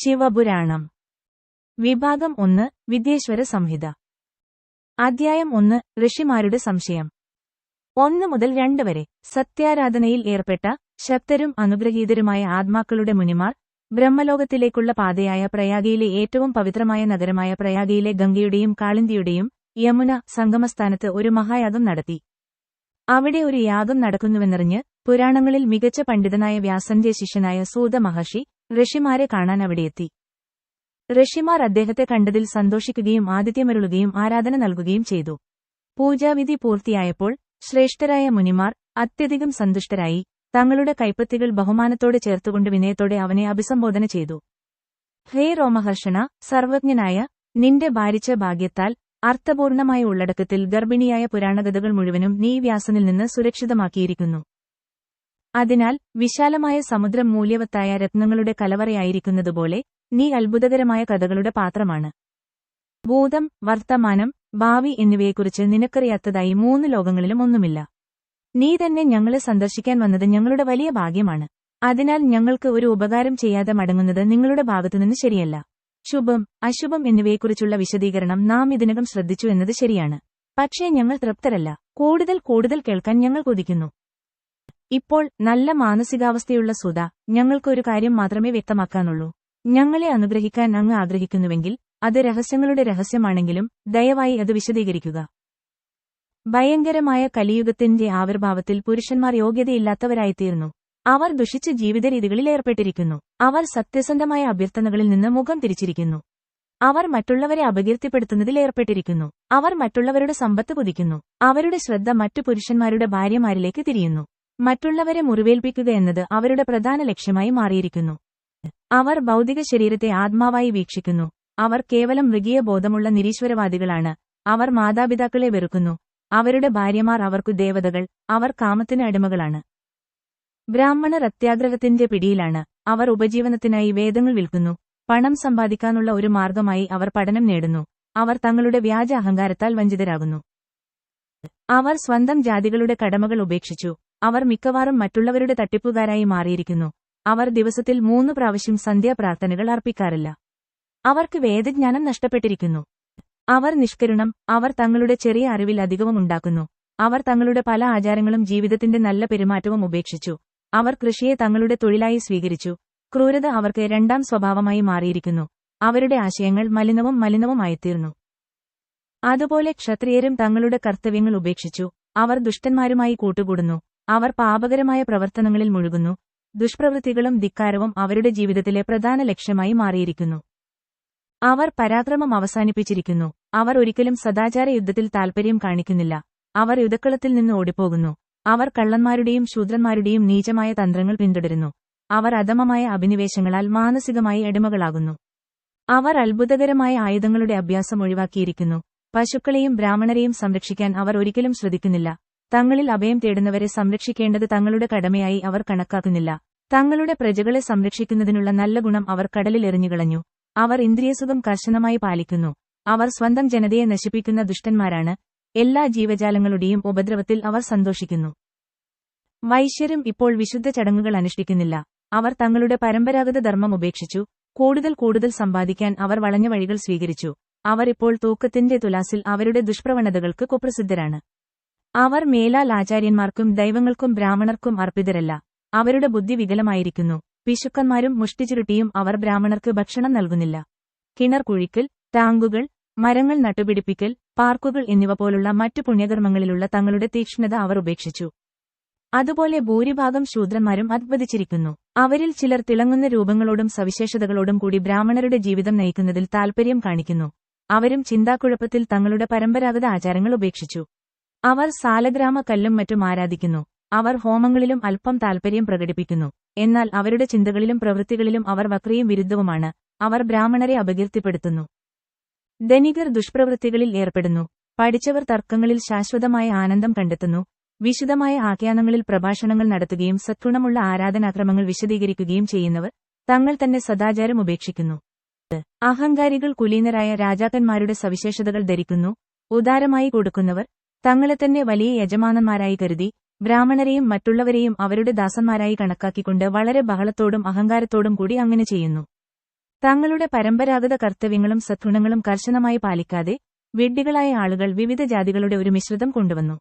ശിവപുരാണം. വിഭാഗം ഒന്ന് വിദ്യേശ്വര സംഹിത. അധ്യായം ഒന്ന് ഋഷിമാരുടെ സംശയം. ഒന്ന് മുതൽ രണ്ട് വരെ സത്യാരാധനയിൽ ഏർപ്പെട്ട ശക്തരും അനുഗ്രഹീതരുമായ ആത്മാക്കളുടെ മുനിമാർ ബ്രഹ്മലോകത്തിലേക്കുള്ള പാതയായ പ്രയാഗയിലെ ഏറ്റവും പവിത്രമായ നഗരമായ പ്രയാഗയിലെ ഗംഗയുടെയും കാളിന്തിയുടെയും യമുന സംഗമസ്ഥാനത്ത് ഒരു മഹായാഗം നടത്തി. അവിടെ ഒരു യാഗം നടക്കുന്നുവെന്നറിഞ്ഞ് പുരാണങ്ങളിൽ മികച്ച പണ്ഡിതനായ വ്യാസന്റെ ശിഷ്യനായ സൂത മഹർഷി ഋഷിമാരെ കാണാൻ അവിടെയെത്തി ഋഷിമാർ അദ്ദേഹത്തെ കണ്ടതിൽ സന്തോഷിക്കുകയും ആതിഥ്യമരുളുകയും ആരാധന നൽകുകയും ചെയ്തു. പൂജാവിധി പൂർത്തിയായപ്പോൾ ശ്രേഷ്ഠരായ മുനിമാർ അത്യധികം സന്തുഷ്ടരായി തങ്ങളുടെ കൈപ്പത്തികൾ ബഹുമാനത്തോടെ ചേർത്തുകൊണ്ട് വിനയത്തോടെ അവനെ അഭിസംബോധന ചെയ്തു. ഹേ രോമഹർഷണ സർവജ്ഞനായ നിന്റെ ഭാരിച്ച ഭാഗ്യത്താൽ അർത്ഥപൂർണമായ ഉള്ളടക്കത്തിൽ ഗർഭിണിയായ പുരാണകഥകൾ മുഴുവനും നീ വ്യാസനിൽ നിന്ന് സുരക്ഷിതമാക്കിയിരിക്കുന്നു. അതിനാൽ വിശാലമായ സമുദ്രം മൂല്യവത്തായ രത്നങ്ങളുടെ കലവറയായിരിക്കുന്നതുപോലെ നീ അത്ഭുതകരമായ കഥകളുടെ പാത്രമാണ്. ഭൂതം വർത്തമാനം ഭാവി എന്നിവയെക്കുറിച്ച് നിനക്കറിയാത്തതായി മൂന്ന് ലോകങ്ങളിലും ഒന്നുമില്ല. നീ തന്നെ ഞങ്ങളെ സന്ദർശിക്കാൻ വന്നത് ഞങ്ങളുടെ വലിയ ഭാഗ്യമാണ്. അതിനാൽ ഞങ്ങൾക്ക് ഒരു ഉപകാരം ചെയ്യാതെ മടങ്ങുന്നത് നിങ്ങളുടെ ഭാഗത്തുനിന്ന് ശരിയല്ല. ശുഭം അശുഭം എന്നിവയെക്കുറിച്ചുള്ള വിശദീകരണം നാം ഇതിനകം ശ്രദ്ധിച്ചു എന്നത് ശരിയാണ്. പക്ഷേ ഞങ്ങൾ തൃപ്തരല്ല. കൂടുതൽ കൂടുതൽ കേൾക്കാൻ ഞങ്ങൾ കൊതിക്കുന്നു. ഇപ്പോൾ നല്ല മാനസികാവസ്ഥയുള്ള സുധ ഞങ്ങൾക്കൊരു കാര്യം മാത്രമേ വ്യക്തമാക്കാനുള്ളൂ. ഞങ്ങളെ അനുഗ്രഹിക്കാൻ അങ്ങ് ആഗ്രഹിക്കുന്നുവെങ്കിൽ അത് രഹസ്യങ്ങളുടെ രഹസ്യമാണെങ്കിലും ദയവായി അത് വിശദീകരിക്കുക. ഭയങ്കരമായ കലിയുഗത്തിന്റെ ആവിർഭാവത്തിൽ പുരുഷന്മാർ യോഗ്യതയില്ലാത്തവരായിത്തീർന്നു. അവർ ദുഷിച്ച ജീവിതരീതികളിൽ ഏർപ്പെട്ടിരിക്കുന്നു. അവർ സത്യസന്ധമായ അഭ്യർത്ഥനകളിൽ നിന്ന് മുഖം തിരിച്ചിരിക്കുന്നു. അവർ മറ്റുള്ളവരെ അപകീർത്തിപ്പെടുത്തുന്നതിൽ ഏർപ്പെട്ടിരിക്കുന്നു. അവർ മറ്റുള്ളവരുടെ സമ്പത്ത് പുതിക്കുന്നു. അവരുടെ ശ്രദ്ധ മറ്റു പുരുഷന്മാരുടെ ഭാര്യമാരിലേക്ക് തിരിയുന്നു. മറ്റുള്ളവരെ മുറിവേൽപ്പിക്കുക എന്നത് അവരുടെ പ്രധാന ലക്ഷ്യമായി മാറിയിരിക്കുന്നു. അവർ ഭൗതിക ശരീരത്തെ ആത്മാവായി വീക്ഷിക്കുന്നു. അവർ കേവലം മൃഗീയ ബോധമുള്ള നിരീശ്വരവാദികളാണ്. അവർ മാതാപിതാക്കളെ വെറുക്കുന്നു. അവരുടെ ഭാര്യമാർ അവർക്കു ദേവതകൾ. അവർ കാമത്തിന് അടിമകളാണ്. ബ്രാഹ്മണർ അത്യാഗ്രഹത്തിന്റെ പിടിയിലാണ്. അവർ ഉപജീവനത്തിനായി വേദങ്ങൾ വിൽക്കുന്നു. പണം സമ്പാദിക്കാനുള്ള ഒരു മാർഗമായി അവർ പഠനം നേടുന്നു. അവർ തങ്ങളുടെ വ്യാജ അഹങ്കാരത്താൽ വഞ്ചിതരാകുന്നു. അവർ സ്വന്തം ജാതികളുടെ കടമകൾ ഉപേക്ഷിച്ചു. അവർ മിക്കവാറും മറ്റുള്ളവരുടെ തട്ടിപ്പുകാരായി മാറിയിരിക്കുന്നു. അവർ ദിവസത്തിൽ മൂന്ന് പ്രാവശ്യം സന്ധ്യാപ്രാർത്ഥനകൾ അർപ്പിക്കാറില്ല. അവർക്ക് വേദജ്ഞാനം നഷ്ടപ്പെട്ടിരിക്കുന്നു. അവർ നിഷ്കരുണം അവർ തങ്ങളുടെ ചെറിയ അറിവിൽ അധികവും ഉണ്ടാക്കുന്നു. അവർ തങ്ങളുടെ പല ആചാരങ്ങളും ജീവിതത്തിന്റെ നല്ല പെരുമാറ്റവും ഉപേക്ഷിച്ചു. അവർ കൃഷിയെ തങ്ങളുടെ തൊഴിലായി സ്വീകരിച്ചു. ക്രൂരത അവർക്ക് രണ്ടാം സ്വഭാവമായി മാറിയിരിക്കുന്നു. അവരുടെ ആശയങ്ങൾ മലിനവും മലിനവുമായിത്തീർന്നു. അതുപോലെ ക്ഷത്രിയരും തങ്ങളുടെ കർത്തവ്യങ്ങൾ ഉപേക്ഷിച്ചു. അവർ ദുഷ്ടന്മാരുമായി കൂട്ടുകൂടുന്നു. അവർ പാപകരമായ പ്രവർത്തനങ്ങളിൽ മുഴുകുന്നു. ദുഷ്പ്രവൃത്തികളും ധിക്കാരവും അവരുടെ ജീവിതത്തിലെ പ്രധാന ലക്ഷ്യമായി മാറിയിരിക്കുന്നു. അവർ പരാക്രമം അവസാനിപ്പിച്ചിരിക്കുന്നു. അവർ ഒരിക്കലും സദാചാര യുദ്ധത്തിൽ താൽപര്യം കാണിക്കുന്നില്ല. അവർ യുദ്ധക്കളത്തിൽ നിന്ന് ഓടിപ്പോകുന്നു. അവർ കള്ളന്മാരുടെയും ശൂദ്രന്മാരുടെയും നീചമായ തന്ത്രങ്ങൾ പിന്തുടരുന്നു. അവർ അധമമായ അഭിനിവേശങ്ങളാൽ മാനസികമായി അടിമകളാകുന്നു. അവർ അത്ഭുതകരമായ ആയുധങ്ങളുടെ അഭ്യാസം ഒഴിവാക്കിയിരിക്കുന്നു. പശുക്കളെയും ബ്രാഹ്മണരെയും സംരക്ഷിക്കാൻ അവർ ഒരിക്കലും ശ്രദ്ധിക്കുന്നില്ല. തങ്ങളിൽ അഭയം തേടുന്നവരെ സംരക്ഷിക്കേണ്ടത് തങ്ങളുടെ കടമയായി അവർ കണക്കാക്കുന്നില്ല. തങ്ങളുടെ പ്രജകളെ സംരക്ഷിക്കുന്നതിനുള്ള നല്ല ഗുണം അവർ കടലിൽ എറിഞ്ഞുകളഞ്ഞു. അവർ ഇന്ദ്രിയസുഖം കർശനമായി പാലിക്കുന്നു. അവർ സ്വന്തം ജനതയെ നശിപ്പിക്കുന്ന ദുഷ്ടന്മാരാണ്. എല്ലാ ജീവജാലങ്ങളുടെയും ഉപദ്രവത്തിൽ അവർ സന്തോഷിക്കുന്നു. വൈശ്യരും ഇപ്പോൾ വിശുദ്ധ ചടങ്ങുകൾ അനുഷ്ഠിക്കുന്നില്ല. അവർ തങ്ങളുടെ പരമ്പരാഗത ധർമ്മം ഉപേക്ഷിച്ചു. കൂടുതൽ കൂടുതൽ സമ്പാദിക്കാൻ അവർ വളഞ്ഞ വഴികൾ സ്വീകരിച്ചു. അവർ ഇപ്പോൾ തൂക്കത്തിന്റെ തുലാസിൽ അവരുടെ ദുഷ്പ്രവണതകൾക്ക് കുപ്രസിദ്ധരാണ്. അവർ മേലാൽ ആചാര്യന്മാർക്കും ദൈവങ്ങൾക്കും ബ്രാഹ്മണർക്കും അർപ്പിതരല്ല. അവരുടെ ബുദ്ധി വികലമായിരിക്കുന്നു. പിശുക്കന്മാരും മുഷ്ടിചുരുട്ടിയും അവർ ബ്രാഹ്മണർക്ക് ഭക്ഷണം നൽകുന്നില്ല. കിണർ കുഴിക്കൽ ടാങ്കുകൾ മരങ്ങൾ നട്ടുപിടിപ്പിക്കൽ പാർക്കുകൾ എന്നിവ പോലുള്ള മറ്റു പുണ്യകർമ്മങ്ങളിലുള്ള തങ്ങളുടെ തീക്ഷ്ണത അവർ ഉപേക്ഷിച്ചു. അതുപോലെ ഭൂരിഭാഗം ശൂദ്രന്മാരും അത്ഭുതിച്ചിരിക്കുന്നു അവരിൽ ചിലർ തിളങ്ങുന്ന രൂപങ്ങളോടും സവിശേഷതകളോടും കൂടി ബ്രാഹ്മണരുടെ ജീവിതം നയിക്കുന്നതിൽ താൽപര്യം കാണിക്കുന്നു. അവരും ചിന്താക്കുഴപ്പത്തിൽ തങ്ങളുടെ പരമ്പരാഗത ആചാരങ്ങൾ ഉപേക്ഷിച്ചു. അവർ സാലഗ്രാമ കല്ലും മറ്റും ആരാധിക്കുന്നു. അവർ ഹോമങ്ങളിലും അല്പം താൽപര്യം പ്രകടിപ്പിക്കുന്നു. എന്നാൽ അവരുടെ ചിന്തകളിലും പ്രവൃത്തികളിലും അവർ വക്രിയും വിരുദ്ധവുമാണ്. അവർ ബ്രാഹ്മണരെ അപകീർത്തിപ്പെടുത്തുന്നു. ധനികർ ദുഷ്പ്രവൃത്തികളിൽ ഏർപ്പെടുന്നു. പഠിച്ചവർ തർക്കങ്ങളിൽ ശാശ്വതമായ ആനന്ദം കണ്ടെത്തുന്നു. വിശുദ്ധമായ ആഖ്യാനങ്ങളിൽ പ്രഭാഷണങ്ങൾ നടത്തുകയും സത്ഗുണമുള്ള ആരാധനാക്രമങ്ങൾ വിശദീകരിക്കുകയും ചെയ്യുന്നവർ തങ്ങൾ തന്നെ സദാചാരം ഉപേക്ഷിക്കുന്നു. അഹങ്കാരികൾ കുലീനരായ രാജാക്കന്മാരുടെ സവിശേഷതകൾ ധരിക്കുന്നു. ഉദാരമായി കൊടുക്കുന്നവർ തങ്ങളെ തന്നെ വലിയ യജമാനന്മാരായി കരുതി ബ്രാഹ്മണരെയും മറ്റുള്ളവരെയും അവരുടെ ദാസന്മാരായി കണക്കാക്കിക്കൊണ്ട് വളരെ ബഹളത്തോടും അഹങ്കാരത്തോടും കൂടി അങ്ങനെ ചെയ്യുന്നു. തങ്ങളുടെ പരമ്പരാഗത കർത്തവ്യങ്ങളും സദ്ഗുണങ്ങളും കർശനമായി പാലിക്കാതെ വിഡ്ഢികളായ ആളുകൾ വിവിധ ജാതികളുടെ ഒരു മിശ്രിതം കൊണ്ടുവന്നു.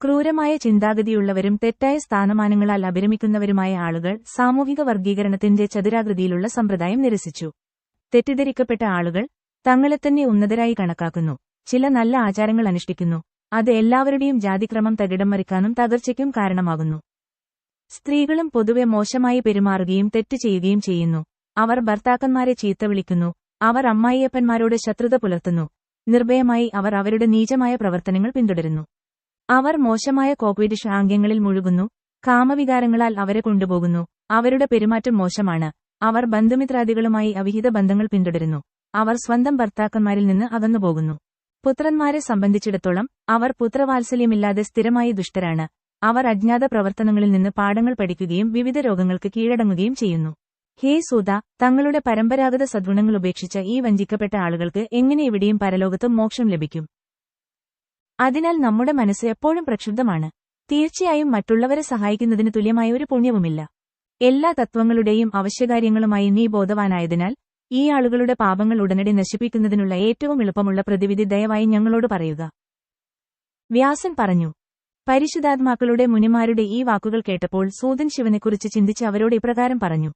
ക്രൂരമായ ചിന്താഗതിയുള്ളവരും തെറ്റായ സ്ഥാനമാനങ്ങളാൽ അഭിരമിക്കുന്നവരുമായ ആളുകൾ സാമൂഹിക വർഗീകരണത്തിന്റെ ചതുരാകൃതിയിലുള്ള സമ്പ്രദായം നിരസിച്ചു. തെറ്റിദ്ധരിക്കപ്പെട്ട ആളുകൾ തങ്ങളെത്തന്നെ ഉന്നതരായി കണക്കാക്കുന്നു. ചില നല്ല ആചാരങ്ങൾ അനുഷ്ഠിക്കുന്നു. അത് എല്ലാവരുടെയും ജാതിക്രമം തകിടം മറിക്കാനും തകർച്ചയ്ക്കും കാരണമാകുന്നു. സ്ത്രീകളും പൊതുവെ മോശമായി പെരുമാറുകയും തെറ്റ് ചെയ്യുകയും ചെയ്യുന്നു. അവർ ഭർത്താക്കന്മാരെ ചീത്ത വിളിക്കുന്നു. അവർ അമ്മായിയപ്പന്മാരോട് ശത്രുത പുലർത്തുന്നു. നിർഭയമായി അവർ അവരുടെ നീചമായ പ്രവർത്തനങ്ങൾ പിന്തുടരുന്നു. അവർ മോശമായ കോക്വിഡിഷ് ആംഗ്യങ്ങളിൽ മുഴുകുന്നു. കാമവികാരങ്ങളാൽ അവരെ കൊണ്ടുപോകുന്നു. അവരുടെ പെരുമാറ്റം മോശമാണ്. അവർ ബന്ധുമിത്രാദികളുമായി അവിഹിത ബന്ധങ്ങൾ പിന്തുടരുന്നു. അവർ സ്വന്തം ഭർത്താക്കന്മാരിൽ നിന്ന് അകന്നുപോകുന്നു. പുത്രന്മാരെ സംബന്ധിച്ചിടത്തോളം അവർ പുത്രവാത്സല്യമില്ലാതെ സ്ഥിരമായി ദുഷ്ടരാണ്. അവർ അജ്ഞാത പ്രവർത്തനങ്ങളിൽ നിന്ന് പാഠങ്ങൾ പഠിക്കുകയും വിവിധ രോഗങ്ങൾക്ക് കീഴടങ്ങുകയും ചെയ്യുന്നു. ഹേ സൂത തങ്ങളുടെ പരമ്പരാഗത സദ്ഗുണങ്ങൾ ഉപേക്ഷിച്ച ഈ വഞ്ചിക്കപ്പെട്ട ആളുകൾക്ക് എങ്ങനെ എവിടെയും പരലോകത്തും മോക്ഷം ലഭിക്കും? അതിനാൽ നമ്മുടെ മനസ്സ് എപ്പോഴും പ്രക്ഷുബ്ധമാണ്. തീർച്ചയായും മറ്റുള്ളവരെ സഹായിക്കുന്നതിന് തുല്യമായ ഒരു പുണ്യവുമില്ല. എല്ലാ തത്വങ്ങളുടെയും അവശ്യകാര്യങ്ങളുമായി നീ ബോധവാനായതിനാൽ ഈ ആളുകളുടെ പാപങ്ങൾ ഉടനടി നശിപ്പിക്കുന്നതിനുള്ള ഏറ്റവും എളുപ്പമുള്ള പ്രതിവിധി ദയവായി ഞങ്ങളോട് പറയുക. വ്യാസൻ പറഞ്ഞു പരിശുദ്ധാത്മാക്കളുടെ മുനിമാരുടെ ഈ വാക്കുകൾ കേട്ടപ്പോൾ സൂതൻ ശിവനെക്കുറിച്ച് ചിന്തിച്ച് അവരോട് ഇപ്രകാരം പറഞ്ഞു